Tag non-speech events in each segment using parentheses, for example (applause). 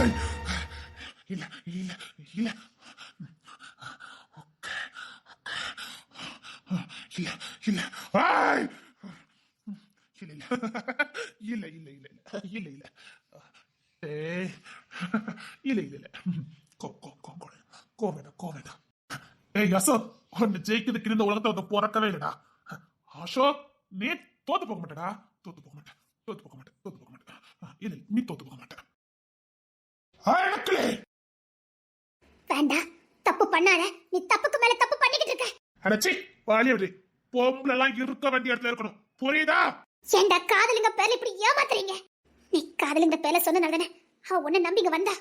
ஏய், இல்ல இல்ல இல்ல ஓகே, இல்ல இல்ல இல்ல இல்ல இல்ல இல்ல இல்ல இல்ல இல்ல ஏய், இல்ல ஏய் அசோக் உன்னை ஜெயிக்கிறதுக்கு இந்த உலகத்தை வந்து பிறக்கவே இல்லடா அசோக் நீ தோத்து போக மாட்டடா தோத்து போக மாட்டேன் தோத்து போக மாட்டேன் தோத்து போக மாட்டேன் இல்ல நீ தோத்து போக மாட்டேன் அழகளே வேண்டாம் தப்பு பண்ணாத. நீ தப்புக்கு மேல தப்பு பண்ணிக்கிட்டு இருக்க. அடச்சி வாலி விடு பொம்பளை எல்லாம் இருக்க வேண்டிய இடத்துல இருக்கணும். புரியுதா? ஏண்டா காதலுங்க பேர்ல இப்படி ஏமாத்துறீங்க? நீ காதலுங்க பேர்ல சொன்னனால அவ உன்னை நம்பிங்க வந்தா.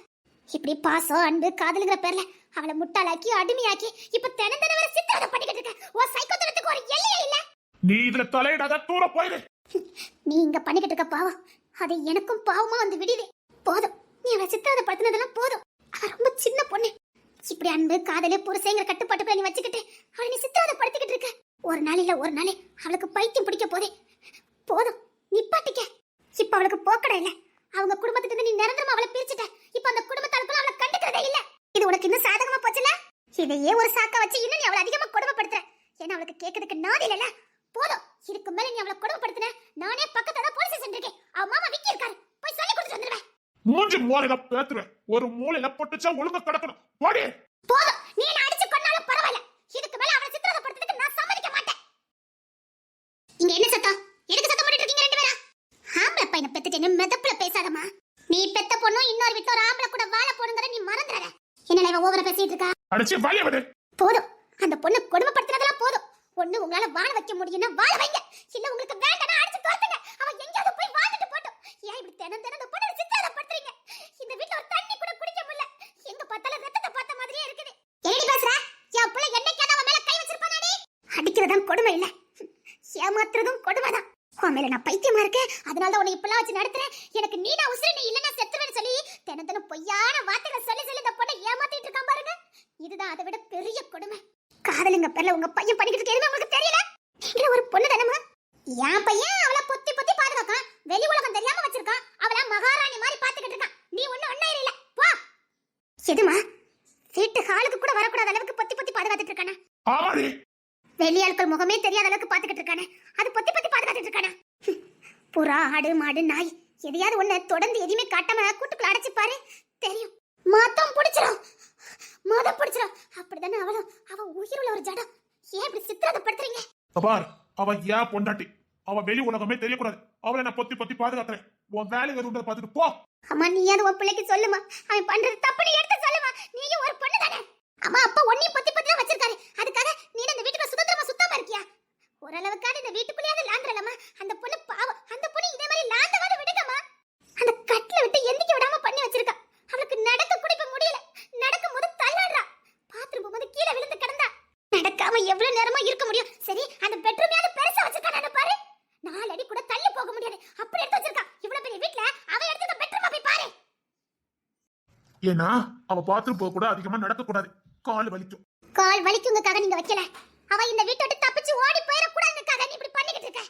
இப்படி பாசம் அன்பு காதலுங்கிற பேர்ல அவளை முட்டாளாக்கி அடிமையாக்கி இப்ப தினம் தினம் வேற சித்திரவதை பண்ணிக்கிட்டு இருக்க. உன் சைக்கோத்தனத்துக்கு ஒரு எல்லையே இல்ல. நீ இதுல தலையிடாத தூர போயிரு. நீ இங்க பண்ணிக்கிட்டு இருக்க பாவம். அது எனக்கும் பாவமா வந்து விடுது போதும். நீ அவளை சித்திரவதை படுத்தினதெல்லாம் போதும். அவ ரொம்ப சின்ன பொண்ணு. இப்படி அன்பு காதலு புருஷங்கிற கட்டுப்பாட்டுக்குள்ள நீ வச்சுக்கிட்டு அவளை நீ சித்திரவதை படுத்திக்கிட்டு இருக்க. ஒரு நாள் ஒரு நாளே அவளுக்கு பைத்தியம் பிடிக்க போதே. போதும் நிப்பாட்டிக்க. இப்ப அவளுக்கு போக்கடை இல்ல. அவங்க குடும்பத்துல இருந்து நீ நிரந்தரமா அவளை பிரிச்சுட்ட. இப்ப அந்த குடும்பத்தாளுக்குள்ள அவளை கண்டுக்கிறதே இல்ல. இது உனக்கு இன்னும் சாதகமா போச்சுல இதையே ஒரு சாக்கா வச்சு இன்னும் நீ அவளை அதிகமா கொடுமைப்படுத்துற. ஏன்னா அவளுக்கு கேட்கறதுக்கு நாதி இல்லல போதும் இதுக்கு மேல நீ அவளை கொடுமைப்படுத்தின. நானே பக்கத்துல போலீஸ் ஸ்டேஷன் இருக்கேன். அவ மாமா விக்கி இருக்காரு போய் சொல்லி கொடுத்துட்டு வந்துடுவேன் மூஞ்சி மூலையில பேத்துருவேன் ஒரு மூலையில பொட்டுச்சா ஒழுங்கா கிடக்கணும். போடி. போதும். நீ என்ன அடிச்சு கொன்னாலும் பரவாயில்ல. இதுக்கு மேல அவளை சித்திரவதைப்படுத்துறதுக்கு நான் சம்மதிக்க மாட்டேன். இங்க என்ன சத்தம்? எதுக்கு சத்தம் போட்டுட்டு இருக்கீங்க ரெண்டு பேரும் ஆம்பளை பையனை பெத்துட்டேன்னு மெதப்புல பேசாதம்மா. நீ பெத்த பொண்ணும் இன்னொரு வீட்டுல ஒரு ஆம்பளை கூட வாழ போனுங்கிற நீ மறந்துடாத. என்ன இவ ஓவரா பேசிட்டு இருக்கா? அடிச்சு வாலி விடு. போதும். அந்த பொண்ணு கொடுமைப்படுத்துறதெல்லாம் போதும். ஒண்ணு உங்களால வாழ வைக்க முடியும்னா வாழ வைங்க. இல்ல உங்களுக்கு வேண்டாம் அடிச்சு துரத்துங்க. அவன் எங்கேயாவது போய் ஏன் இப்படி தினம் தினம் அந்த பொண்ணை சித்திரவதைப்படுத்துறீங்க இந்த வீட்டுல ஒரு தண்ணி கூட குடிக்க முடியல. எங்க பார்த்தாலும் ரத்தத்தை பார்த்த மாதிரியே இருக்குது. என்னடி பேசுற? என் புள்ள என்னைக்காவது அவன் மேல கை வச்சிருப்பானாடி? அடிக்கிறதும் கொடுமை இல்ல. ஏமாத்துறதும் கொடுமைதான் உன் மேல நான் பைத்தியமா இருக்கேன். அதனால தான் உன்னை இப்பெல்லாம் வச்சு நடத்துறேன். எனக்கு நீ நான் உசுறு நீ இல்லைன்னா செத்துவேன்னு சொல்லி தினம் தினம் பொய்யான வார்த்தைகளை சொல்லி சொல்லி இந்த பொண்ணை ஏமாத்திட்டு இருக்கான் பாருங்க. இதுதான் அதை விட பெரிய கொடுமை. காதலுங்க பேர்ல உங்க பையன் பண்ணிக்கிட்டு இருக்கு எதுவுமே உங்களுக்கு தெரியல? இல்ல ஒரு பொண்ணு தானமா என் பையன் அவளை பொத்தி பொத்தி பாதுகாக்கான் வெளி உலகம் தெரியாம வச்சிருக்கான் அவள மகாராணி மாதிரி பாத்துக்கிட்டு இருக்கான் நீ ஒண்ணு ஒண்ணா இல்ல போ எதுமா? வீட்டு ஹாலுக்கு கூட வரக்கூடாத அளவுக்கு பொத்தி பொத்தி பாதுகாத்துட்டு இருக்கானே? ஆமாடி. வெளியாட்கள் முகமே தெரியாத அளவுக்கு பாத்துக்கிட்டு இருக்கானே. அது பொத்தி பொத்தி பாதுகாத்துட்டு இருக்கானே. புறா ஆடு மாடு நாய் எதையாவது ஒண்ணு தொடர்ந்து எதையுமே காட்டாம கூட்டுக்குள்ள அடைச்சு பாரு. தெரியும். மொத்தம் பிடிச்சிரும். மொதம் பிடிச்சிரும். அப்படிதானே அவளும்? அவ உயிர் உள்ள ஒரு ஜடம். ஏன் இப்படி சித்திரத்தைப்படுத்துறீங்க பார். அவ ஏன் பொண்டாட்டி? அவ வெளி உலகமே தெரியக்கூடாது. அவளை நான் பொத்தி பொத்தி பாதுகாக்கிறேன் உன் வேலை எதுவும் பார்த்துட்டு போ. அம்மா நீ அது உன் பிள்ளைக்கு சொல்லுமா? அவன் பண்றது தப்பு நீ எடுத்து சொல்லுமா நீயும் ஒரு பொண்ணு தானே? அம்மா அப்பா ஒன்னையும் பத்தி பத்தி தான் வச்சிருக்காரு. அதுக்காக நீ இந்த வீட்டுக்குள்ள சுதந்திரமா சுத்தமா இருக்கியா? ஓரளவுக்கான இந்த வீட்டுக்குள்ளேயாவது லாந்தரலமா அந்த பொண்ணு பாவம். அந்த பொண்ணு இதே மாதிரி லாந்தவாத விடுங்கம்மா அந்த கட்டில விட்டு எந்திக்க விடாம பண்ணி வச்சிருக்கா. அவளுக்கு நடக்க கூட இப்ப முடியல. நடக்கும் போது தள்ளாடுறா. பாத்ரூம் போகும்போது கீழே விழுந்து கிடந்தா. நடக்காம எவ்வளவு நேரமா இருக்க முடியும்? சரி அந்த பெட்ரூமையாவது பெருசா வச்சிருக்கானு பாரு. நாலு அடி கூட தள்ளி போக முடியாது. அப்படி எடுத்து வச்சிருக்கா. இவ்வளவு பெரிய வீட்ல அவ எடுத்து பெட்ரூமா போய் பாரு. ஏன்னா அவ பாத்ரூம் போக கூட அதிகமா நடக்க கூடாது. கால் வலிக்கும். கால் வலிக்குங்கக்காக நீங்க வைக்கல. அவ இந்த வீட்டை விட்டு தப்பிச்சு ஓடி போயிடக்கூடாதுக்காக நீ இப்படி பண்ணிக்கிட்டு இருக்க.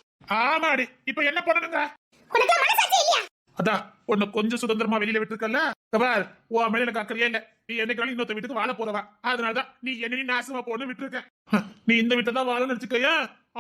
ஆமாடி. இப்ப என்ன பண்ணணுங்க? உனக்கு மனசாட்சி இல்லையா? அதான் உன்னை கொஞ்சம் சுதந்திரமா வெளியில விட்டுருக்கல பார் உன் மேல எனக்கு அக்கறையே இல்ல. நீ என்னைக்காலும் இன்னொருத்த வீட்டுக்கு வாழ போறவா. அதனாலதான் நீ என்ன நீ நாசமா போன்னு விட்டுருக்க. நீ இந்த வீட்டை தான் வாழ நினைச்சுக்கையா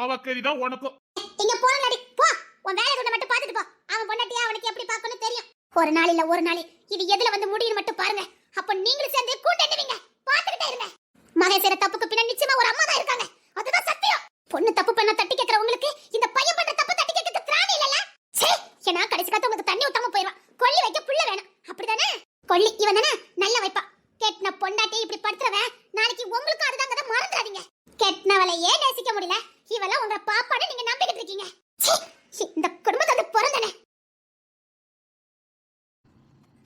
அவ கறி தான் உனக்கும். இங்க போற நடி போ. உன் வேலை கொண்டு மட்டும் பாத்துட்டு போ. அவன் பொண்டாட்டியா அவனுக்கு எப்படி பார்க்கணும் தெரியும். ஒரு நாள் இல்ல ஒரு நாள். இது எதுல வந்து முடியும் மட்டும் பாருங்க. அப்ப நீங்களும் சேர்ந்து கூட்டணுவீங்க பாத்துக்கிட்டே இருங்க. மகன் செய்யற தப்புக்கு பின்னாடி நிச்சயமா ஒரு அம்மா தான் இருக்காங்க. அதுதான் சத்தியம். பொண்ணு தப்பு பண்ண தட்டி கேக்குற உங்களுக்கு இந்த பையன் பண்ற தப்பு தட்டி கேட்க திராணி இல்லல சே ஏன்னா கடைசி காத்து உங்களுக்கு தண்ணி ஊத்தாம போயிடுவான். கொல்லி வைக்க புள்ள வேணும். அப்படிதானே? கொல்லி இவன் தானே? நல்ல வைப்பா. கெட்டின பொண்டாட்டி இப்படி படுத்துறவன் நாளைக்கு உங்களுக்கு அதுதாங்க மறந்துடாதீங்க ஏன் நேசிக்க முடியல. இவெல்லாம் உங்க பாப்பான்னு நீங்க நம்பிக்கிட்டு இருக்கீங்க சீ, இந்த குடும்பத்தோட பிறந்தனே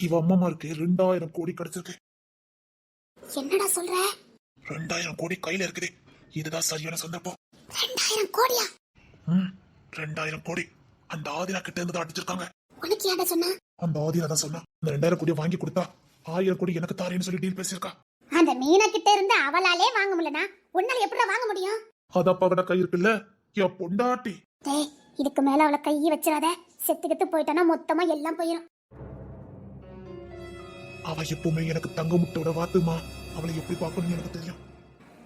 இவ அம்மாமாருக்கு ரெண்டாயிரம் கோடி கிடைச்சிருக்கு. என்னடா சொல்ற? ரெண்டாயிரம் கோடி கையில இருக்குது. இதுதான் சரியான சந்தர்ப்பம். ரெண்டாயிரம் கோடியா? ம், ரெண்டாயிரம் கோடி. அந்த ஆதிரா கிட்ட இருந்து தான் அடிச்சிருக்காங்க. உனக்கு யாட சொன்னா? அந்த ஆதிரா தான் சொன்னா இந்த ரெண்டாயிரம் கோடி வாங்கி கொடுத்தா ஆயிரம் கோடி எனக்கு தாரேன்னு சொல்லி டீல் பேசியிருக்கா. அந்த மீனா கிட்ட இருந்து அவளாலே வாங்க முடியலனா உன்னால எப்படி வாங்க முடியும்? அது அப்பா கிட்ட கை இருக்குல்ல? என் பொண்டாட்டி. டேய் இதுக்கு மேல அவளை கையை வச்சிடாத. செத்துக்கிட்டு போயிட்டானா மொத்தமா எல்லாம் போயிடும் அவ எப்பவுமே எனக்கு தங்க முட்டோட வாத்துமா. அவளை எப்படி பார்க்கணும்னு எனக்கு தெரியும்.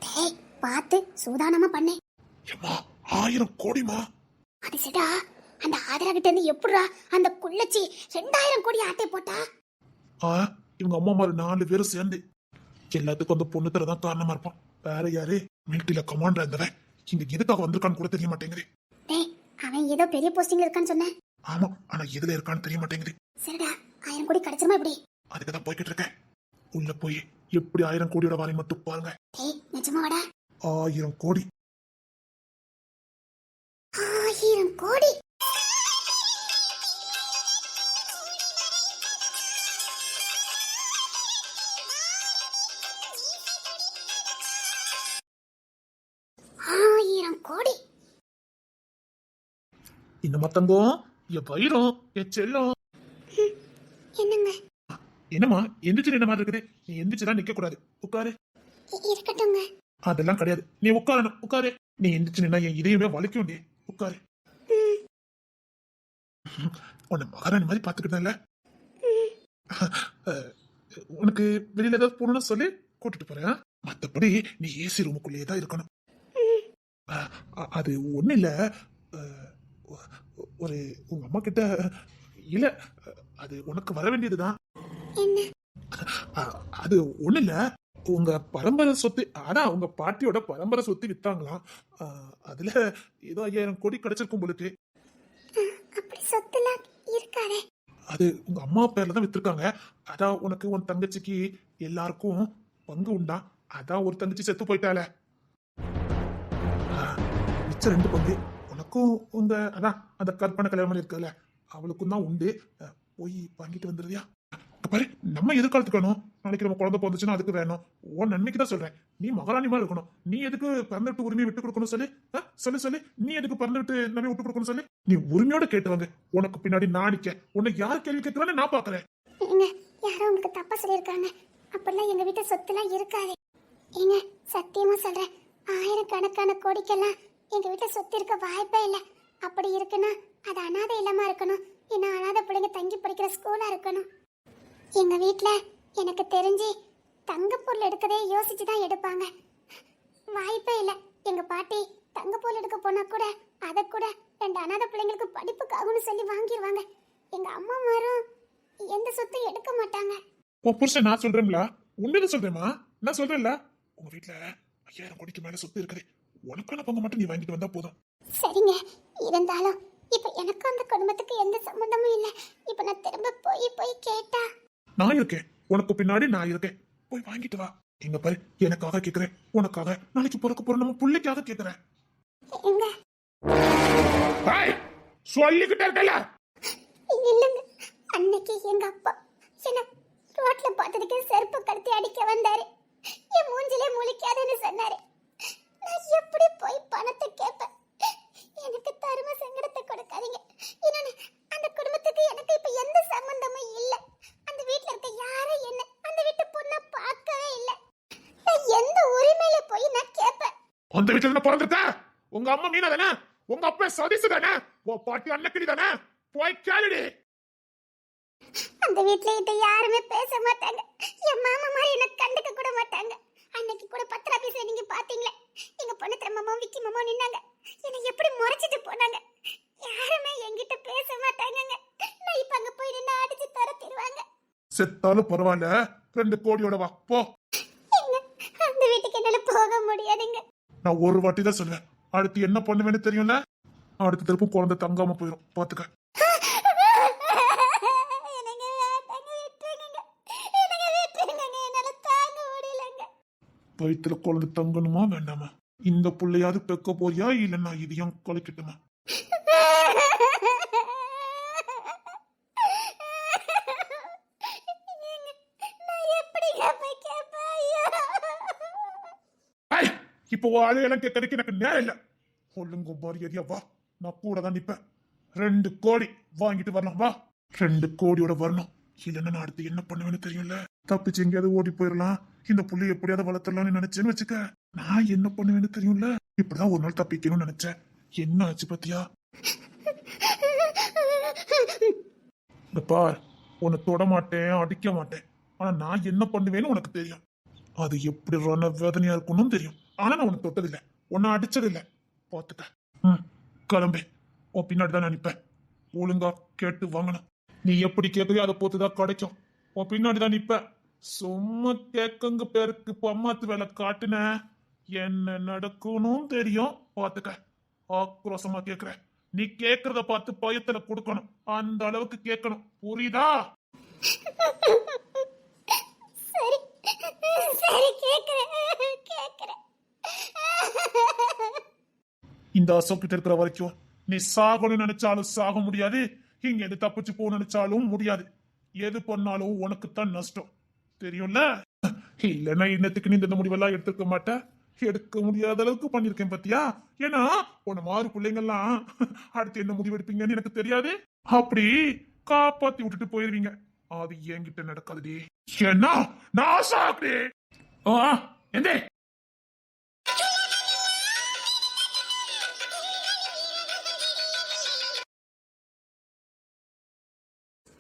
டேய் பார்த்து சூதானமா பண்ணு. ஏம்மா ஆயிரம் கோடிமா அது சிடா அந்த ஆதரா கிட்ட இருந்து எப்படிடா அந்த குள்ளச்சி ரெண்டாயிரம் கோடி ஆட்டை போட்டா? ஆ இவங்க அம்மா மாதிரி நாலு பேரும் சேர்ந்து. எல்லாத்துக்கும் அந்த பொண்ணு தான் காரணமா இருப்பான். வேற யாரு? மிலிட்டரியில கமாண்டர் இருந்தவன். இங்க எதுக்காக வந்திருக்கான்னு கூட தெரிய மாட்டேங்குது. டேய் அவன் ஏதோ பெரிய போஸ்டிங்ல இருக்கான்னு சொன்னேன். ஆமா ஆனா எதுல இருக்கான்னு தெரிய மாட்டேங்குது. சரிடா ஆயிரம் கோடி கிடைச்சிருமா இப்படி? அதுக்கு தான் போய்கிட்டு இருக்கேன். உள்ள போய் எப்படி ஆயிரம் கோடியோட வாரி மட்டும் பாருங்க. ஆயிரம் கோடி. ஆயிரம் கோடி. ஆயிரம் கோடி. இந்த மத்தங்கம் என் பயிரும் என் செல்லம் என்னம்மா எந்திரிச்சு நின்ன மாதிரி இருக்குது. நீ எந்திரிச்சுதான் நிக்க கூடாது உட்காரு. இருக்கட்டுங்க அதெல்லாம் கிடையாது. நீ உட்காரணும். உட்காரு. நீ எந்திரிச்சு நின்னா என் இதயமே வலிக்கும் நீ. உட்காரு. உன்னை மகாராணி மாதிரி பாத்துக்கிட்டேன்ல அஹ், உனக்கு வெளியில ஏதாவது போகணும்னு சொல்லி கூட்டிட்டு போறேன். மத்தபடி நீ ஏசி ரூமுக்குள்ளேயே தான் இருக்கணும். அது ஒண்ணு இல்ல. ஒரு உங்க அம்மா கிட்ட இல்ல. அது உனக்கு வர வேண்டியதுதான். என்ன? அது ஒண்ணு இல்ல உங்க பரம்பரை சொத்து ஆனா உங்க பாட்டியோட பரம்பரை சொத்து வித்தாங்களாம். அதுல ஏதோ ஐயாயிரம் கோடி கிடைச்சிருக்கும் உங்களுக்கு அப்படி சொத்துலாம் இருக்காதே. அது உங்க அம்மா பேர்ல தான் வித்திருக்காங்க. அதான் உனக்கு உன் தங்கச்சிக்கு எல்லாருக்கும் பங்கு உண்டா? அதான் ஒரு தங்கச்சி செத்து போயிட்டால ஆ, மிச்சம் ரெண்டு பங்கு உனக்கும் உங்க அதான் அந்த கற்பனை கல்யாணம் பண்ணி இருக்கல அவளுக்கும் தான் உண்டு. போய் வாங்கிட்டு இங்க பாரு நம்ம எதிர்காலத்துக்கு வேணும். நாளைக்கு நம்ம குழந்தை பிறந்துச்சுன்னா அதுக்கு வேணும். உன் நன்மைக்கு தான் சொல்றேன். நீ மகாராணி மாதிரி இருக்கணும். நீ எதுக்கு பிறந்துட்டு உரிமையை விட்டு கொடுக்கணும் சொல்லி? ஆ, சொல்லு சொல்லு. நீ எதுக்கு பிறந்துட்டு நம்ம விட்டு கொடுக்கணும் சொல்லி? நீ உரிமையோட கேட்டுவாங்க உனக்கு பின்னாடி நான் உன்னை யார் கேள்வி கேட்கிறான்னு நான் பாக்குறேன் ஏங்க யாரோ உங்களுக்கு தப்பா சொல்லியிருக்காங்க. அப்படிலாம் எங்க வீட்டு சொத்துலாம் இருக்காது. ஏங்க சத்தியமா சொல்றேன். ஆயிரக்கணக்கான கோடிக்கெல்லாம் எங்க வீட்டு சொத்து இருக்க வாய்ப்பே இல்லை. அப்படி இருக்குன்னா அது அனாதை இல்லமா இருக்கணும். ஏன்னா அனாதை பிள்ளைங்க தங்கி படிக்கிற ஸ்கூலா இருக்கணும். எங்க வீட்ல எனக்கு தெரிஞ்சு தங்க பொருள் எடுக்கதே யோசிச்சு தான் எடுப்பாங்க. வாய்ப்பே இல்லை. எங்க பாட்டி தங்க பொருள் எடுக்க போனா கூட அதை கூட ரெண்டு அனாதை பிள்ளைங்களுக்கு படிப்புக்காகும்னு சொல்லி வாங்கிடுவாங்க எங்க அம்மா மாரும் எந்த சொத்தும் எடுக்க மாட்டாங்க. உன் புருஷன் நான் சொல்றேன்ல. உண்மையில சொல்றேம்மா. நான் சொல்றேன்ல. உங்க வீட்ல ஐயாயிரம் கோடிக்கு மேல சொத்து இருக்குது. உனக்கான பங்கு மட்டும் நீ வாங்கிட்டு வந்தா போதும். சரிங்க. இருந்தாலும் இப்ப எனக்கு அந்த குடும்பத்துக்கு எந்த சம்மந்தமும் இல்லை. இப்ப நான் திரும்ப போய் போய் கேட்டா நான் இருக்கேன். உனக்கு பின்னாடி நான் இருக்கேன். போய் வாங்கிட்டு வா. எங்க பாரு எனக்காக கேக்குறேன். உனக்காக. நாளைக்கு பிறக்க போற நம்ம பிள்ளைக்காக கேக்குறேன். சொல்லிக்கிட்டே இருக்கல இல்லைங்க. அன்னைக்கு எங்க அப்பா என்ன ரோட்ல பார்த்ததுக்கு செருப்பு கடத்தி அடிக்க வந்தாரு. என் மூஞ்சிலே முழிக்காதுன்னு சொன்னாரு. நான் எப்படி போய் பணத்தை கேட்பேன்? எனக்கு தரும சங்கடத்தை கொடுக்காதீங்க. இன்னொன்னு அந்த குடும்பத்துக்கு எனக்கு இப்ப எந்த சம்பந்தமும் இல்ல. அந்த வீட்ல இருக்க யாரும் என்ன? அந்த வீட்டு பொண்ணை பார்க்கவே இல்ல. நான் எந்த உரிமையில போய் நான் கேட்பேன் அந்த வீட்டுல என்ன பிறந்திருக்க? உங்க அம்மா மீனா தானே? உங்க அப்பா சதீசு தானே? உன் பாட்டி அன்னக்கிளி தானே? போய் கேளுடி. அந்த வீட்ல கிட்ட யாருமே பேச மாட்டாங்க. என் மாமா மாதிரி என்ன கண்டுக்க கூட மாட்டாங்க. அன்னைக்கு கூட பத்திர ஆபீஸ்ல நீங்க பாத்தீங்களே? எங்க பொண்ணு திறமாமா விக்கி மாமா நின்னாங்க. என்னை எப்படி முறைச்சிட்டு போனாங்க? யாருமே என்கிட்ட பேச மாட்டாங்கங்க. நான் இப்ப அங்க போய் நின்று அடிச்சு துரத்திடுவாங்க. செத்தாலும் பரவாயில்ல. ரெண்டு கோடியோட வா போ. அந்த வீட்டுக்கு என்னால போக முடியாதுங்க. நான் ஒரு வாட்டி தான் சொல்லுவேன் அடுத்து என்ன பண்ணுவேன்னு தெரியும்ல? அடுத்த திருப்பும் குழந்தை தங்காம போயிடும் பாத்துக்க. எனக்கு வேண்டாங்க விட்டுருங்க எனக்கு விட்டுருங்க என்னால தாங்க முடியலங்க. வயித்துல குழந்தை தங்கணுமா வேண்டாமா? இந்த புள்ளையாவது பெக்க போறியா இல்ல நான் இதையும் கொலைக்கட்டுமா நான் எப்படிங்க போய் கேட்பேன் ஐயோ ஐய், இப்போ உன் கேட்கறதுக்கு எனக்கு நேரம் இல்ல. ஒழுங்கு ஏரியா வா. நான் கூட தான் நிப்பேன். ரெண்டு கோடி வாங்கிட்டு வரலாம். வா. ரெண்டு கோடியோட வரணும். இல்லைன்னா நான் அடுத்து என்ன பண்ணுவேன்னு தெரியும்ல? தப்பிச்சு எங்கேயாவது ஓடி போயிடலாம் இந்த புள்ளி எப்படியாவது வளர்த்தலாம்னு நினைச்சேன்னு வச்சுக்க. நான் என்ன பண்ணுவேன்னு தெரியும்ல? இப்படிதான் ஒரு நாள் தப்பிக்கணும்னு நினைச்சேன். என்ன ஆச்சு பத்தியா? இந்த பார். உன்னை தொட மாட்டேன் அடிக்க மாட்டேன். ஆனா நான் என்ன பண்ணுவேன்னு உனக்கு தெரியும். அது எப்படி ரண வேதனையா இருக்கும்னு தெரியும். ஆனா நான் உனக்கு தொட்டதில்லை. உன்னை அடிச்சதில்லை. பார்த்துக்க. ம். கிளம்பு. உன் பின்னாடி தான் நினைப்பேன் ஒழுங்கா கேட்டு வாங்கணும். நீ எப்படி கேட்குறியோ அதை பொறுத்துதான் கிடைக்கும். உன் பின்னாடி தான் நிப்ப சும்மா கேட்கங்க பேருக்கு பம்மாத்து வேலை காட்டுன. என்ன நடக்கணும் தெரியும். பார்த்துக்க. ஆக்ரோஷமா கேக்குற நீ கேக்குறத பார்த்து பயத்துல கொடுக்கணும். அந்த அளவுக்கு கேட்கணும். புரியுதா? சரி. சரி கேக்குறேன் கேக்குறேன் இந்த அசோக் கிட்ட இருக்கிற வரைக்கும் நீ சாகணும்னு நினைச்சாலும் சாக முடியாது. இங்க எது தப்பிச்சு போக நினைச்சாலும் முடியாது. எது பண்ணாலும் உனக்கு தான் நஷ்டம். தெரியும்ல? இல்லைன்னா இன்னத்துக்கு நீ இந்த முடிவெல்லாம் எடுத்துக்க மாட்ட? எடுக்க முடியாத அளவுக்கு பண்ணிருக்கேன் பாத்தியா? ஏன்னா உன மாறு பிள்ளைங்கள்லாம் அடுத்து என்ன முடிவு எடுப்பீங்கன்னு எனக்கு தெரியாது. அப்படி காப்பாத்தி விட்டுட்டு போயிருவீங்க. அது என்கிட்ட நடக்காதுடி. ஏன்னா நான் சாப்பிடு ஆ எந்தே?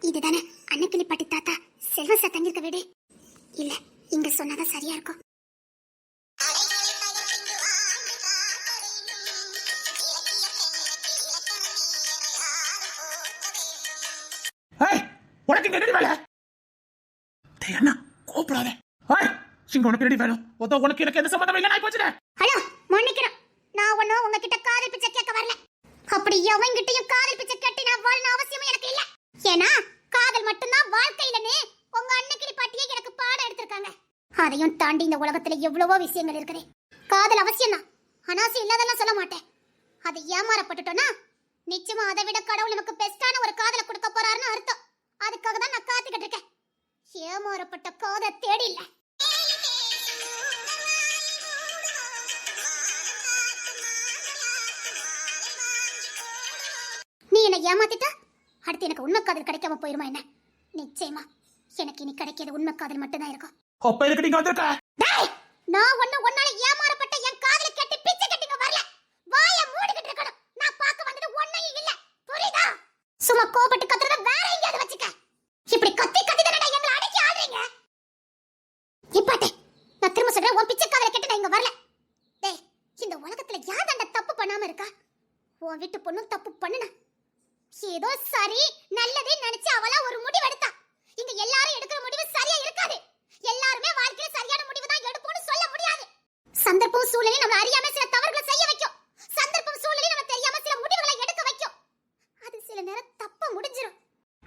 இதுதானே அன்னைக்கிளி பாட்டி தாத்தா செல்வசா தங்கியிருக்க வீடு? இல்ல இங்க சொன்னாதான் சரியா இருக்கும். உனக்கு இங்க வேலை? அண்ணா கோபப்படாத ஏய் இங்க உனக்கு என்னடி வேணும் ஒத்த உனக்கு எனக்கு எந்த சம்பந்தம் இல்லை நான் போச்சுடே ஹலோ மன்னிக்கிறேன். நான் ஒன்னும் உங்ககிட்ட காதல் பிச்சை கேட்க வரல. அப்படி எவங்கிட்டயும் காதல் பிச்சை கேட்டு நான் அவசியமும் எனக்கு இல்ல. ஏன்னா காதல் மட்டும்தான் வாழ்க்கையிலனே உங்க அன்னைக்கிளி பாட்டியே எனக்கு பாடம் எடுத்திருக்காங்க. அதையும் தாண்டி இந்த உலகத்துல எவ்வளவோ விஷயங்கள் இருக்குது காதல் அவசியம் தான் அனாசி இல்லாதெல்லாம் சொல்ல மாட்டேன். அது ஏமாறப்பட்டுட்டோம்னா நிச்சயமா அதை விட கடவுள் நமக்கு பெஸ்டான ஒரு காதலை கொடுக்க போறாருன்னு அர்த்தம். அதுக்காக தான் நான் காத்துக்கிட்டு இருக்கேன். ஏமாறப்பட்ட காதை தேடி இல்ல. நீ என்னை ஏமாத்திட்ட? அடுத்து எனக்கு உண்மை காதல் கிடைக்காம போயிருமா என்ன? நிச்சயமா. எனக்கு இனி கிடைக்கிறது உண்மை காதல் மட்டும்தான் இருக்கும். அப்ப எதுக்கு நீங்க வந்திருக்க? டேய்! நான் ஒண்ணு ஒன்னால ஏமாறப்பட்ட என் காதல கட்டி பிச்சை கட்டிங்க வரல. வாய மூடிக்கிட்டு இருக்கணும். நான் பார்க்க வந்தது ஒண்ணையும் இல்ல. புரியுதா? சும்மா கோபப்பட்டு கத்துறத வேற எங்கேயாவது வச்சுக்க. இப்படி கத்தி கத்தி தானடா எங்களை அடக்கி ஆடுறீங்க இப்பாட்டே நான் திரும்ப சொல்றேன் உன் பிச்சை காதல கட்டி நான் இங்க வரல. டேய் இந்த உலகத்துல யார் தண்ட தப்பு பண்ணாம இருக்கா? உன் வீட்டு பொண்ணும் தப்பு பண்ணுனா ஏதோ சரி நல்லதே நினைச்சு அவளா ஒரு முடிவு எடுத்தா இங்க எல்லாரும் எடுக்கிற முடிவு சரியா இருக்காது. எல்லாருமே வாழ்க்கையில சரியான முடிவு தான் எடுப்போம்னு சொல்ல முடியாது. சந்தர்ப்பம் சூழ்நிலை நம்ம அறியாம சில தவறுகளை செய்ய வைக்கும். சந்தர்ப்பம் சூழ்நிலை நம்ம தெரியாம சில முடிவுகளை எடுக்க வைக்கும். அது சில நேரம் தப்பா முடிஞ்சிரும்.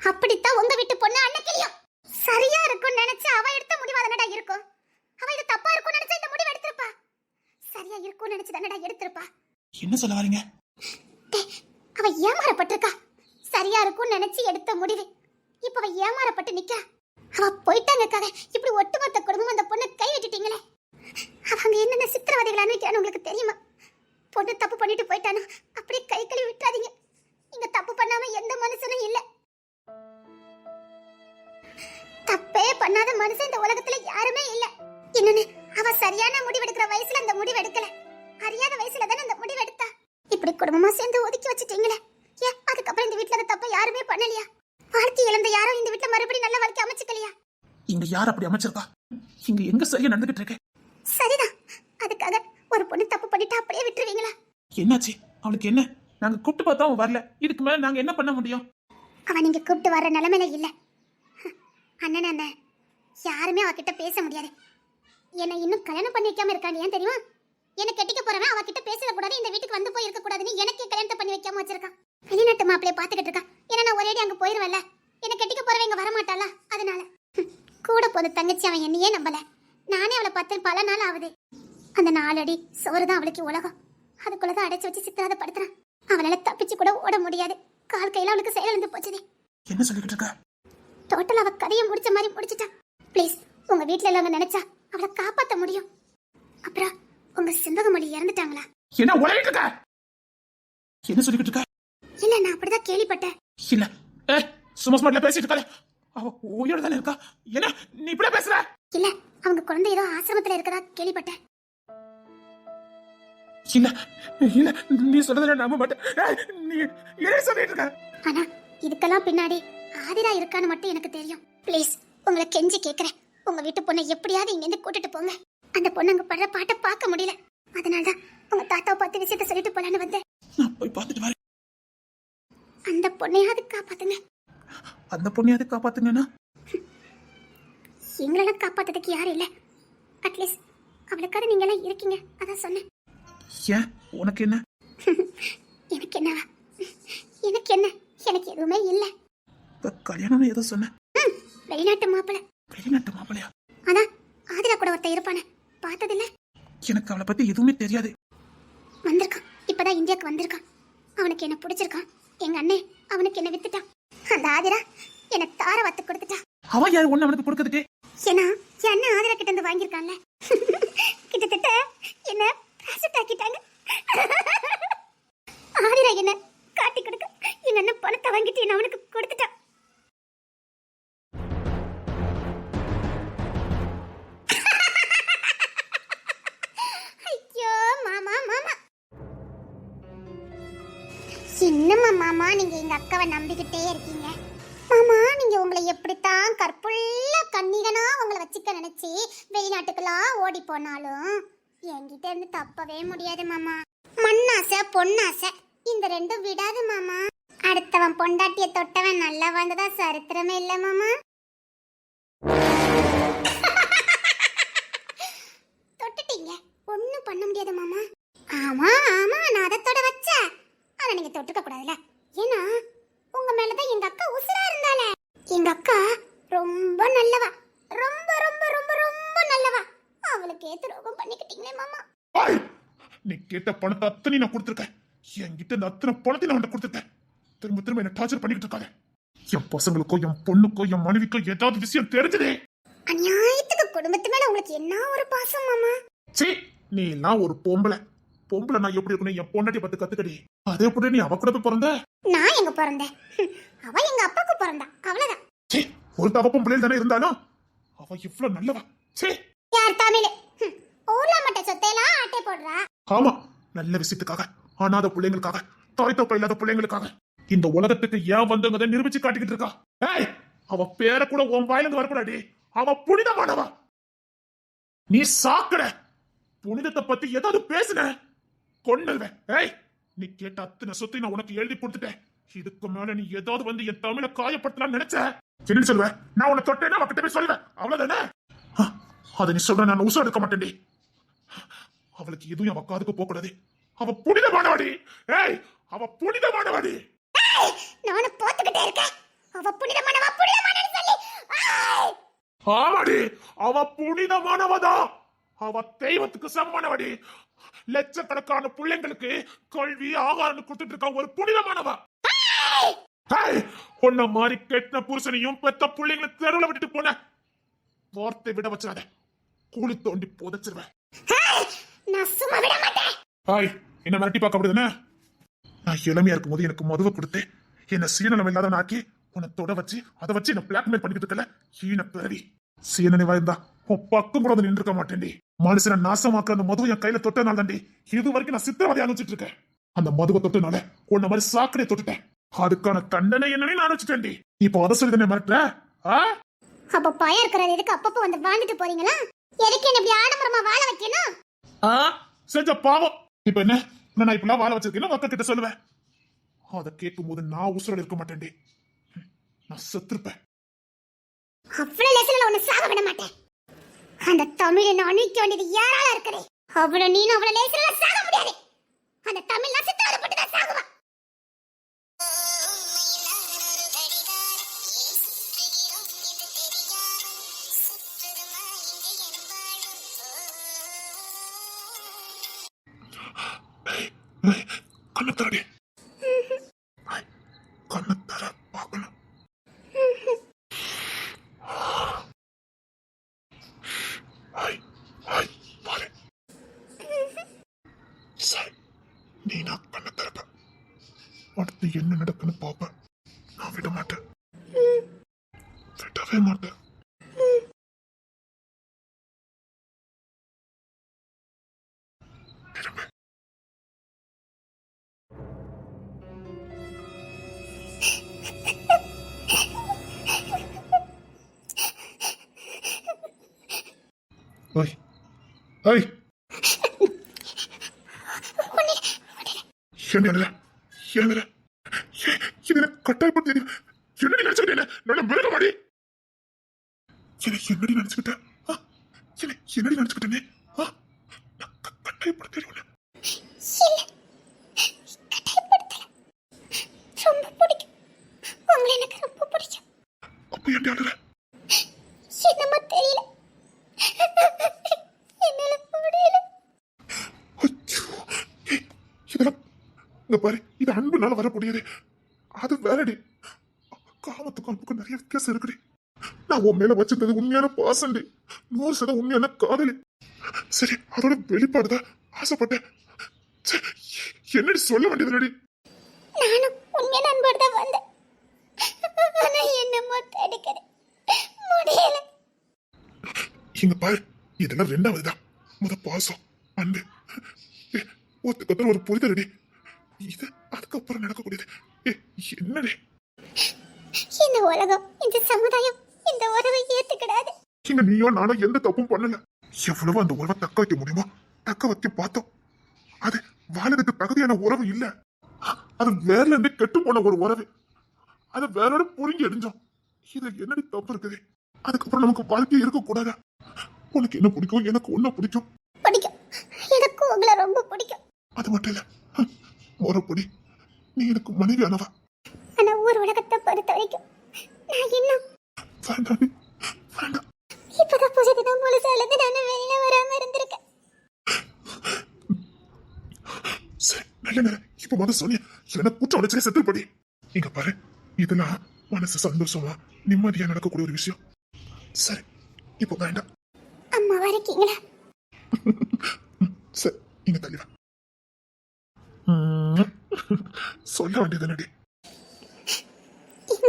அப்படித்தான் உங்க வீட்டு பொண்ணு அன்னக்கிளியும் சரியா இருக்கும்னு நினைச்சு அவ எடுத்த முடிவு அதனடா இருக்கும்? அவ இது தப்பா இருக்கும்னு நினைச்சா இந்த முடிவு எடுத்திருப்பா? சரியா இருக்கும்னு நினைச்சு தானடா எடுத்திருப்பா? என்ன சொல்ல வரீங்க? அவ ஏமாறப்பட்டிருக்கா. சரியா இருக்கும்னு நினைச்சு எடுத்த முடிவு. இப்ப அவ ஏமாறப்பட்டு நிக்க அவ போயிட்டாங்கக்காக இப்படி ஒட்டுமொத்த குடும்பம் அந்த பொண்ணை கை விட்டுட்டீங்களே. அவங்க என்னென்ன சித்திரவதைகளான்னு அனுப்பிக்கிறான்னு உங்களுக்கு தெரியுமா? பொண்ணு தப்பு பண்ணிட்டு போயிட்டானா? அப்படியே கை கழுவி விட்டுறாதீங்க. இங்க தப்பு பண்ணாம எந்த மனுஷனும் இல்ல. தப்பே பண்ணாத மனுஷன் இந்த உலகத்துல யாருமே இல்ல. என்னன்னு? அவ சரியான முடிவெடுக்கிற வயசுல அந்த முடிவெடுக்கல அறியாத வயசுல தானே அந்த முடிவெடுத்தா இப்படி குடும்பமா சேர்ந்து ஒதுக்கி வச்சுட்டீங்களே. ஏன்? அதுக்கப்புறம் இந்த வீட்ல அந்த தப்பை யாருமே பண்ணலையா? வாழ்க்கை இழந்த யாரும் இந்த வீட்ல மறுபடியும் நல்ல வாழ்க்கை அமைச்சுக்கலையா? இங்க யார் அப்படி அமைச்சிருக்கா? இங்க எங்க சரியா நடந்துகிட்டு இருக்கு? சரிதான் அதுக்காக ஒரு பொண்ணு தப்பு பண்ணிட்டு அப்படியே விட்டுருவீங்களா? என்னாச்சு? அவளுக்கு என்ன? நாங்க கூப்பிட்டு பார்த்தா அவன் வரல. இதுக்கு மேல நாங்க என்ன பண்ண முடியும்? அவன் நீங்க கூப்பிட்டு வர்ற நிலைமையில இல்ல. அண்ணன் அண்ணன் யாருமே அவகிட்ட பேச முடியாது. என்னை இன்னும் கல்யாணம் பண்ணி வைக்காம இருக்காங்க ஏன் தெரியுமா? என்ன கட்டிக்க போறவன் அவகிட்ட பேசக்கூடாது இந்த வீட்டுக்கு வந்து போய் இருக்க கூடாதுன்னு எனக்கே கல்யாணத்தை பண்ணி வைக்காம வச்சிருக்கான். பாத்துக்கிட்டு இருக்கான் ஏன்னா நான் ஒரேடி அங்க போயிருவேன்ல. என்ன கட்டிக்க போறவன் இங்க வரமாட்டாளா? அதனால. கூட போது தங்கச்சி அவன் என்னையே நம்பல. நானே அவளை பார்த்து பல நாள் ஆகுது. அந்த நாலடி சோறு தான் அவளுக்கு உலகம். அதுக்குள்ளதான் அடைச்சு வச்சு சித்திராத படுத்துறான். அவளால தப்பிச்சு கூட ஓட முடியாது. கால் கையில அவளுக்கு செயலிழந்து போச்சுதே என்ன சொல்லிக்கிட்டு இருக்க? டோட்டல் அவ கதையை முடிச்ச மாதிரி முடிச்சிட்டா. ப்ளீஸ் உங்க வீட்ல உள்ளவங்க நினைச்சா அவளை காப்பாத்த முடியும். அப்புறம் உங்க செண்பகமொழி இறந்துட்டாங்களா? என்ன உலகிட்டு இருக்க? என்ன சொல்லிக்கிட்டு இருக்க இல்ல நான் அப்படிதான் கேள்விப்பட்டேன். இல்ல. ஏ சும்மா ஸ்மார்ட்ல பேசிட்டு இருக்காத. அவ உயிரோட தானே இருக்கா? என்ன நீ இப்படியே பேசுற? இல்ல அவங்க குழந்தை ஏதோ ஆசிரமத்துல இருக்கதா கேள்விப்பட்டேன். இல்ல இல்ல நீ சொல்றத நம்ப மாட்டேன். ஏய், நீ என்ன சொல்லிட்டு இருக்க? ஆனா இதுக்கெல்லாம் பின்னாடி ஆதிரா இருக்கான்னு மட்டும் எனக்கு தெரியும். ப்ளீஸ் உங்களை கெஞ்சி கேக்குறேன். உங்க வீட்டு பொண்ணை எப்படியாவது இங்க இருந்து கூட்டிட்டு போங்க. அந்த பொண்ணு அங்க படுற பாட்டை பார்க்க முடியல. அதனாலதான் உங்க தாத்தாவை பார்த்து விஷயத்த சொல்லிட்டு போலான்னு வந்தேன். நான் போய் பார்த்துட்டு வரேன். அந்த பொண்ணையாவது காப்பாத்துங்க. அந்த பொண்ணையாவது காப்பாத்துங்கன்னா? எங்களெல்லாம் காப்பாத்துறதுக்கு யாரும் இல்ல. அட்லீஸ்ட் அவளுக்காக நீங்க எல்லாம் இருக்கீங்க. அதான் சொன்னேன். ஏன்? உனக்கு என்ன? எனக்கு என்னவா? எனக்கு என்ன? எனக்கு எதுவுமே இல்ல. இப்ப கல்யாணம்னு ஏதோ சொன்ன வெளிநாட்டு மாப்பிள்ளை வெளிநாட்டு மாப்பிளையா? ஆனா ஆதிரா கூட ஒருத்தன் இருப்பானே. பார்த்ததில்ல. எனக்கு அவளை பத்தி எதுவுமே தெரியாது. வந்திருக்கான். இப்பதான் இந்தியாவுக்கு வந்திருக்கான். அவனுக்கு என்ன பிடிச்சிருக்கான். எங்க அண்ணே அவனுக்கு என்ன வித்துட்டான் அந்த ஆதிரா என்ன தார வத்து கொடுத்துட்டான் அவன் யார்? ஒண்ணு அவனுக்கு கொடுக்கறதுக்கு? ஏன்னா என் அண்ணன் ஆதிரா கிட்ட இருந்து வாங்கியிருக்கான்ல. கிட்டத்தட்ட என்ன ப்ராசட் ஆக்கிட்டாங்க. ஆதிரா என்ன காட்டி கொடுக்க எங்க அண்ணன் பணத்தை வாங்கிட்டு என்ன அவனுக்கு கொடுத்துட்டான். என்னம்மா மாமா நீங்க எங்க அக்காவை நம்பிக்கிட்டே இருக்கீங்க? மாமா நீங்க உங்களை எப்படித்தான் கற்புள்ள கன்னிகனா உங்களை வச்சுக்க நினைச்சு வெளிநாட்டுக்கெல்லாம் ஓடி போனாலும் என்கிட்ட இருந்து தப்பவே முடியாது மாமா. மண்ணாசை பொண்ணாசை இந்த ரெண்டும் விடாது மாமா. அடுத்தவன் பொண்டாட்டிய தொட்டவன் நல்லா வந்ததா சரித்திரமே இல்ல மாமா. தொட்டுட்டீங்க. ஒண்ணும் பண்ண முடியாது மாமா. ஆமா ஆமா நான் அதை தொட வச்சேன். ஆனா நீங்க தொட்டுக்க கூடாதுல ஏன்னா உங்க மேலதான் எங்க அக்கா உசுரா இருந்தாலே. எங்க அக்கா ரொம்ப நல்லவா. ரொம்ப ரொம்ப ரொம்ப ரொம்ப நல்லவா. அவளுக்கு துரோகம் பண்ணிக்கிட்டீங்களே மாமா. நீ கேட்ட பணத்தை அத்தனை நான் கொடுத்துருக்கேன். என்கிட்ட இந்த அத்தனை பணத்தை நான் கொடுத்துருக்கேன். திரும்ப திரும்ப என்ன டார்ச்சர் பண்ணிக்கிட்டு இருக்காத. என் பசங்களுக்கோ என் பொண்ணுக்கோ என் மனைவிக்கோ ஏதாவது விஷயம் தெரிஞ்சதே. அநியாயத்துக்கு குடும்பத்து மேல உங்களுக்கு என்ன ஒரு பாசம் மாமா? சீ நீ எல்லாம் ஒரு பொம்பளை. பொம்பளை நான் எப்படி இருக்கணும் என் பொண்டாட்டி பத்து கத்துக்கடி. அதே எப்படி நீ அவ கூட போய் பிறந்த? நான் எங்க பிறந்தேன் அவ எங்க அப்பாக்கு பிறந்தா. அவ்வளவுதான். சீ ஒரு தகப்பம் பிள்ளைகள் தானே இருந்தாலும் அவ இவ்வளவு நல்லவா? சீ யார் தமிழ்? ஊர்ல மட்டும் சொத்தையெல்லாம் ஆட்டை போடுறா. ஆமா நல்ல விஷயத்துக்காக அனாத பிள்ளைங்களுக்காக தாய் தப்ப இல்லாத பிள்ளைங்களுக்காக. இந்த உலகத்துக்கு ஏன் வந்தவங்க நிரூபிச்சு காட்டிக்கிட்டு இருக்கா? ஏய் அவ பேர கூட உன் வாயிலிருந்து வரக்கூடாடி அவ புனிதமானவா? நீ சாக்கட. புனிதத்தை பத்தி ஏதாவது பேசுன. கொன்னுவேன் ஏய் நீ கேட்ட அத்தனை சொத்தை நான் உனக்கு எழுதி கொடுத்துட்டேன். இதுக்கு மேல நீ ஏதாவது வந்து என் தமிழை காயப்படுத்தலாம் நினைச்ச? என்ன சொல்லுவ நான் உன்னை தொட்டேன்னா அவகிட்ட போய் சொல்லுவேன் அவ்வளவுதானே? அதை நீ சொல்ற நான் உசுரம் எடுக்க மாட்டேன்டி. அவளுக்கு எதுவும் அவ காதுக்கு போக கூடாது அவ புனிதமானவடி. ஏய் அவ புனிதமானவடி. நானும் போத்துக்கிட்டே இருக்கேன். அவ புனிதமானவா புனிதமானன்னு சொல்லி! ஆமாடி அவ புனிதமானவதா அவ தெய்வத்துக்கு சமமானவடி. லட்சக்கணக்கான பிள்ளைங்களுக்கு கல்வி ஆகாரம் கொடுத்துட்டு இருக்க ஒரு புனிதமானவா உன்ன மாதிரி கெட்ட புருஷனையும் பெத்த பிள்ளைங்களை தெருவில் விட்டுட்டு போன வார்த்தை விட வச்சிடாத. கூலி தோண்டி புதைச்சிருவேன். ஹாய் என்ன மிரட்டி பார்க்க அப்படிதானே நான் இளமையா இருக்கும்போது எனக்கு மதுவை கொடுத்து என்ன சீனலம் இல்லாத ஆக்கி உன்னை தொட வச்சு அதை வச்சு என்ன பிளாக்மெயில் பண்ணிக்கிட்டு இருக்கல. ஈன பிறவி. சீனனிவா இருந்தா உன் பக்கம் கூட வந்து நின்றுக்க மாட்டேன்டி. மனுஷனை நாசமாக்குற அந்த மதுவை என் கையில தொட்டனால தாண்டி இது வரைக்கும் நான் சித்திரவதை அனுப்பிச்சிட்டு இருக்கேன். அந்த மதுவை தொட்டனால உன்ன மாதிரி சாக்கடை தொட்டுட்டேன். அதுக்கான தண்டனை என்னன்னு நான் வச்சுட்டேன்டி இப்போ அதை சொல்லி தானே மிரட்டுற? அப்ப பயம் இருக்கிறது எதுக்கு? அப்பப்போ வந்து வாழ்ந்துட்டு போறீங்களா? எதுக்கு என்ன இப்படி ஆடம்பரமா வாழ வைக்கணும்? ஆ? செஞ்ச பாவம். இப்ப என்ன? நான் இப்பெல்லாம் வாழ வச்சிருக்கேன் அக்கா கிட்ட சொல்லுவேன். அதை கேட்கும் போது நான் உசுரோட இருக்க மாட்டேன்டி. நான் செத்துருப்பேன். அவ்வளவு லெசன்ல உன்னை சாக விட மாட்டேன். அந்த தமிழை நான் அழிக்க வேண்டியது யாரால இருக்குது அவ்வளவு நீனும் அவ்வளவு லேசன்ல சாக முடியாது. அந்த தமிழ் நான் சித்தாதப்பட்டு தான் சாகுவா கண்ணத்தாடி கண்ணத்தர பார்க்கணும் ஹாய் ஹாய் பாரு சரி நீ நான் பண்ண திறப்ப அடுத்து என்ன நடக்குன்னு பார்ப்பேன் நான் விட மாட்டேன். விடவே மாட்டேன். Oi. Oi. ஓய் என்ன என்ன இது என்ன கட்டாயப்படுத்தி என்னடி நினைச்சுக்கிட்டே நல்ல மிருக மாடி என்ன என்னடி நினைச்சுக்கிட்டேன் ஆ? என்ன என்னடி நினைச்சுக்கிட்டேனே ஆ? நான் க- கட்டாயப்படுத்தி உன்னை. இல்ல கட்டாயப்படுத்தல ரொம்ப பிடிக்கும் உங்களை எனக்கு ரொம்ப பிடிக்கும் அப்ப ஏன்டி அழுற என்னமோ தெரியல என்னால முடியல அச்சோ ஏய், இதெல்லாம் இங்க பாரு இது அன்புனால வர முடியாது அது வேறடி. காமத்துக்கும் அன்புக்கும் நிறைய வித்தியாசம் இருக்குடி. நான் உன் மேல வச்சிருந்தது உண்மையான பாசண்டி நூறு சதம் உண்மையான காதலி. சரி அதோட வெளிப்பாடுதான் ஆசைப்பட்டேன். என்னடி சொல்ல வேண்டியது நடி நானும் உண்மையான அன்போடு தான் வந்தேன். ஆனா என்னமோ தடுக்கிறேன். முடியல. இங்க பாரு இதெல்லாம் ரெண்டாவது தான் முத பாசம் அன்பு. ஒருத்தருக்கு ஒரு புரிதல் அடி. இது அதுக்கப்புறம் நடக்கக்கூடியது. என்னடி இந்த உலகம் இந்த சமுதாயம் இந்த உறவை ஏத்துக்கிடாது. இங்க நீயோ நானோ எந்த தப்பும் பண்ணல. எவ்வளவு அந்த உறவை தக்க வைக்க முடியுமோ தக்க வைக்க பார்த்தோம். அது வாழறதுக்கு தகுதியான உறவு இல்ல. அது வேர்ல இருந்து கெட்டு போன ஒரு உறவு. அதை வேறோட புடுங்கி எரிஞ்சோம். இதுல என்னடி தப்பு இருக்குது? அதுக்கப்புறம் நமக்கு வாழ்க்கை இருக்க கூடாதா உனக்கு என்ன பிடிக்கும்? எனக்கு ஒன்ன பிடிக்கும். பிடிக்கும். எனக்கும் உங்களை ரொம்ப பிடிக்கும். அது மட்டும் இல்ல. ஹம், முறைப்படி நீ எனக்கு மனைவி ஆனவா ஆனா ஊர் உலகத்தை பொறுத்த வரைக்கும் நான் இன்னும் வேண்டாம் வேண்டாம். இப்பதான் புதுசுதான் முழுசா இருந்து நான் வெளியில வராம இருந்திருக்கேன். சரி நல்ல நேரம். இப்ப முதல் சொன்னிய என்ன குற்றம் உடைச்சே செத்து படி இங்க பாரு இதெல்லாம் மனசு சந்தோஷமா நிம்மதியா நடக்கக்கூடிய ஒரு விஷயம். சரி இப்போ வேண்டாம். அம்மா இருக்கீங்களா? சரி இங்க தள்ளி வா ம், (laughs) சொல்ல வேண்டியது நடி இங்க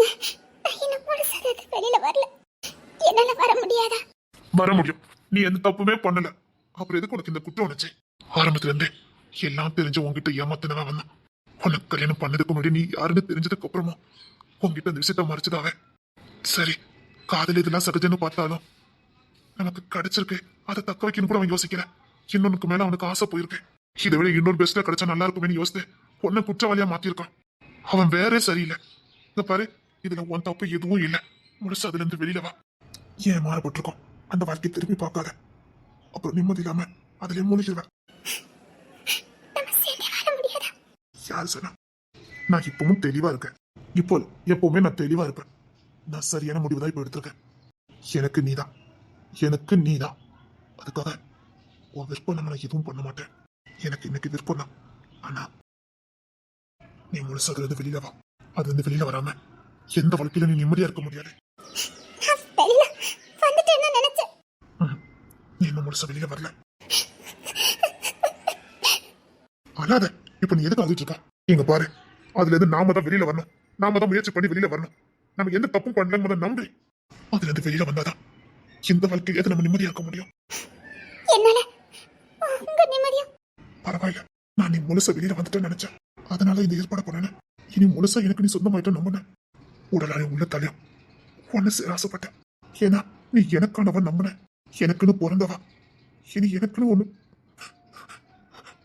நான் இன்னும் முழுசா இருந்து வெளியில வரல. என்னால வர முடியாதா? வர முடியும். நீ எந்த தப்புமே பண்ணல. அப்புறம் எதுக்கு உனக்கு இந்த குற்றம் உணர்ச்சி ஆரம்பத்துல இருந்தே எல்லாம் தெரிஞ்சு உன்கிட்ட ஏமாத்தினவன் வந்தான் உனக்கு கல்யாணம் பண்ணதுக்கு முன்னாடி நீ யாருன்னு தெரிஞ்சதுக்கு அப்புறமா உன்கிட்ட இந்த விஷயத்த மறைச்சதாவே சரி காதல் இதெல்லாம் சகஜன்னு பார்த்தாலும் நமக்கு கிடைச்சிருக்கு. அதை தக்க வைக்கணும் கூட அவன் யோசிக்கல. இன்னொன்னுக்கு மேல அவனுக்கு ஆசை போயிருக்கு. இதை விட இன்னொரு பெஸ்ட்ல கிடைச்சா நல்லா இருக்குமேனு யோசித்து உன்னை குற்றவாளியா மாத்திருக்கான் அவன் வேறே சரியில்லை. இங்க பாரு இதுல உன் தப்பு எதுவும் இல்லை. முழுசு அதுல இருந்து வெளியில வா. ஏன் மாறப்பட்டிருக்கோம் அந்த வாழ்க்கையை திரும்பி பார்க்காத. அப்புறம் நிம்மதி இல்லாம அதுலயே மூழ்கிடுவேன் யார் சொன்னா? நான் இப்பவும் தெளிவா இருக்கேன். இப்போ எப்பவுமே நான் தெளிவா இருப்பேன். நான் சரியான முடிவு தான் இப்ப எடுத்திருக்கேன். எனக்கு நீதான். எனக்கு நீதான். அதுக்காக உன் விருப்பம் நான் எதுவும் பண்ண மாட்டேன். எனக்கு இன்னைக்கு தான் ஆனா நீ முழுசா அதுல இருந்து வெளியில வா. அது இருந்து வெளியில வராம எந்த வாழ்க்கையில நீ நிம்மதியா இருக்க முடியாது. நீ இன்னும் முழுசா வெளியில வரல. அழாத. இப்ப நீ எதுக்கு அழுதுட்டு இருக்க? இங்க பாரு. அதுல இருந்து நாம தான் வெளியில வரணும். நாம தான் முயற்சி பண்ணி வெளியில வரணும். நம்ம எந்த தப்பும் பண்ணலன்னு முதல்ல நம்பி. அதுல இருந்து வெளியில வந்தாதான் இந்த வாழ்க்கையில நம்ம நிம்மதியா இருக்க முடியும். என்னால பரவாயில்ல. நான் நீ முழுசா வெளியில வந்துட்டேன்னு நினைச்சேன். அதனால இந்த ஏற்பாடு பண்ணேன் இனி முழுசா எனக்கு நீ சொந்தமாயிட்ட நம்பினேன். உடலாளி உள்ள தலையும் ஒன்னு சேர ஆசைப்பட்டேன். ஏன்னா நீ எனக்கானவன் நம்பின எனக்குன்னு பிறந்தவா. இனி எனக்குன்னு ஒண்ணு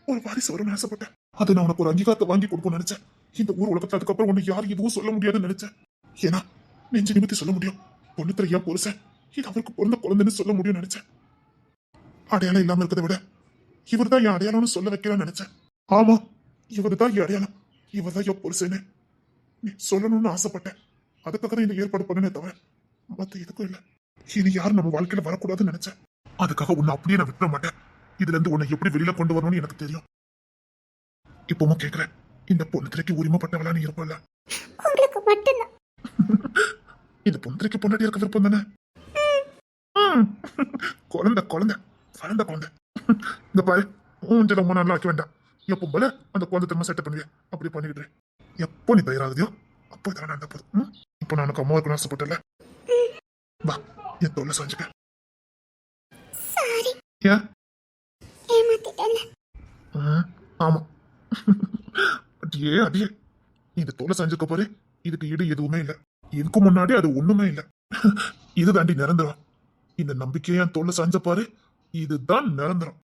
ஒரு வாரிசு வரும்னு ஆசைப்பட்டேன். அது நான் உனக்கு ஒரு அங்கீகாரத்தை வாங்கி கொடுக்கணும்னு நினைச்சேன். இந்த ஊர் உலகத்துல அதுக்கப்புறம் உன்னை யாரும் எதுவும் சொல்ல முடியாதுன்னு நினைச்சேன். ஏன்னா நெஞ்சு நிமித்தி சொல்ல முடியும். பொண்ணு ஏன் புருஷன் இது அவருக்கு பிறந்த குழந்தைன்னு சொல்ல முடியும்னு நினைச்சேன். அடையாளம் இல்லாம இருக்கிறத விட இவர் தான் என் அடையாளம்னு சொல்ல வைக்கலாம்னு நினைச்சேன். ஆமா இவர் தான் என் அடையாளம். இவர் தான் என் புருஷன்னு நீ சொல்லணும்னு ஆசைப்பட்டேன். அதுக்காக தான் இந்த ஏற்பாடு பண்ணனே தவிர மத்த எதுக்கும் இல்ல. இனி யாரும் நம்ம வாழ்க்கையில வரக்கூடாதுன்னு நினைச்சேன். அதுக்காக உன்னை அப்படியே நான் விட்டுற மாட்டேன். இதுல இருந்து உன்னை எப்படி வெளியில கொண்டு வரணும்னு எனக்கு தெரியும். இப்பவும் கேக்குறேன். இந்த பொண்ணு திரைக்கு உரிமைப்பட்டவளா நீ மட்டும்தான். (laughs) இந்த பொண்ணு திரைக்கு பொண்டாட்டி இருக்க விருப்பம் தானே. (laughs) குழந்தை குழந்தை. வளர்ந்த குழந்தை. இந்த பாரு ஊஞ்சல ரொம்ப நல்லா ஆக்க வேண்டாம் எப்போ போல அந்த குழந்தை திரும்ப செட்டப் பண்ணுவியா? அப்படி பண்ணிக்கிட்டு. எப்போ நீ தயாராகுதியோ அப்போ இதெல்லாம் நடந்த போதும்? இப்போ நான் உனக்கு அம்மா இருக்கணும் ஆசைப்பட்டல வா என் தோல்ல சாஞ்சுக்க. ஏன் ஆமா. அடியே அடியே. இந்த தோலை செஞ்சுக்க பாரு இதுக்கு ஈடு எதுவுமே இல்ல. இதுக்கு முன்னாடி அது ஒண்ணுமே இல்ல. இது தாண்டி நிரந்தரம். இந்த நம்பிக்கையை என் தோல்ல செஞ்ச பாரு. இதுதான் நிரந்தரம்